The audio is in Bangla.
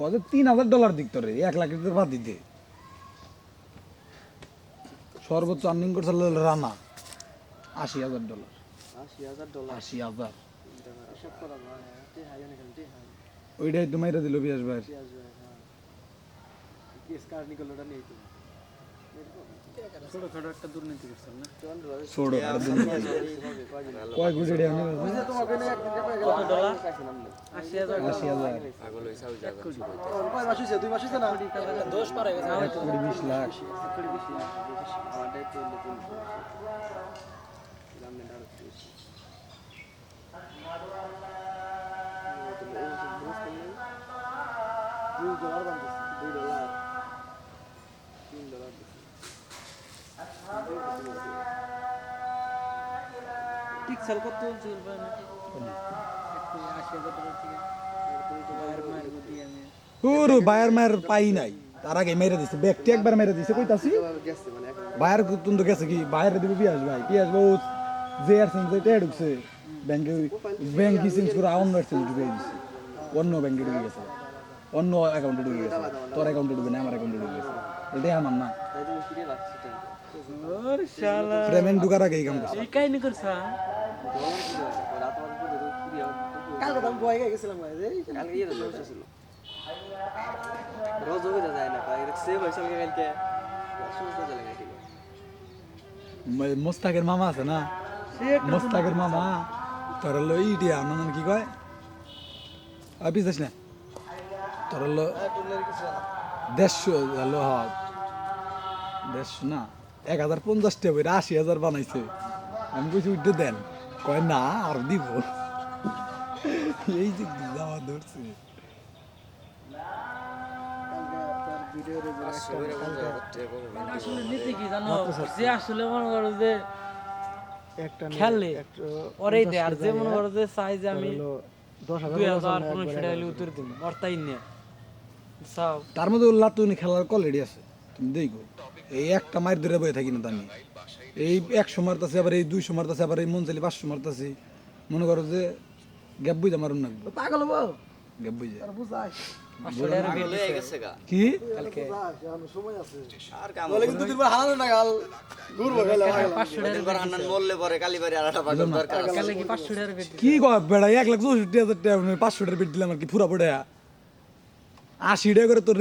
কত? তিন হাজার ডলার দিক তোরে এক লাখ লিটার বাদ দিতে। সর্বোচ্চ আর্নিং করছে রানা আশি হাজার ডলার আশি হাজার ডলার আশি হাজার। ওইটাই তো মাইরা দিল বিয়াস ভাই। ছোটখাটো একটা দুর্নীতি করছেন না? ছোড়ো আর দিন কয় কোটি টাকা নিবে তোমাকে না কত ডলার? কাছে নাম নেই আশি হাজার। আশি কয় মাস হইছে? দুই মাস হইছে না? দোষ পারে গেছে। এক কোটি বিশ লাখ। একটু বেশি আমাদের তো নতুন নাম নেই আর দুই ডলার দাম দিচ্ছে দুই ডলার তিন ডলার দিচ্ছে পিক্সেল কত চলছে ভাই নাকি একটু আশি হাজার টাকা থেকে গতি আমি ওর বায়ার মায়ের পাই নাই। তার আগে মেরে দিছে ব্যক্তি একবার মেরে দিছে কইতাছি। বায়ার তুন তো গেছে কি বাইরে দিবে পিয়াস ভাই পিয়াস বাবু যে আর সেন্স ঢুকছে ব্যাংকে ব্যাংক চেঞ্জ করে অন্য চেঞ্জ ঢুকে দিছে। অন্য ব্যাংকে ঢুকে গেছে। অন্য অ্যাকাউন্টে ঢুকে গেছে। তোর অ্যাকাউন্টে ঢুকে না আমার অ্যাকাউন্টে ঢুকে গেছে। এটাই আমার না। তাই তুমি কিনে রাখছি টাইম ওর শালা। পেমেন্ট ঢুকার আগে এই কাম করছা। কালকে তো আমি বয়ে গেছিলাম কালকে ইয়ে সমস্যা ছিল রোজ হয়ে যায় না কালকে। সেভ হয়েছে কালকে সমস্যা চলে গেছিল মোস্তাকের মামা আছে না? মোস্তাকের মামা তোর হলো ইডিয়া আমার কি কয়? আপিস যাস না তোর হলো দেড়শো হলো হ দেড়শো না এক হাজার পঞ্চাশ টাকা বইরা আশি হাজার বানাইছে। আমি কইছি উঠতে দেন। কয় না আর দিব এই যে যাওয়া ধরছে। আসলে নীতি কি জানো? যে আসলে মনে করো যে খেলে ওরেই দেয় আর যে মনে করো যে চাই যে আমি তার মধ্যে উল্লাহ তুমি খেলার কোয়ালিটি আছে তুমি দেখো। এই একটা মায়ের ধরে বয়ে থাকি না আমি। এই একশো মারতাছে আবার এই দুইশো মারতাছে আবার এই মনচালি পাঁচশো মারতাছে মনে করো যে গ্যাপ বুঝে মারুন না। পাগল হব? গ্যাপ বুঝে। কি? আছে। বেড়া এক লাখ চৌষট্টি হাজার টাকা পাঁচশো টাকা বেট দিলাম আর কি পড়ে। আশি টাকা করে তোর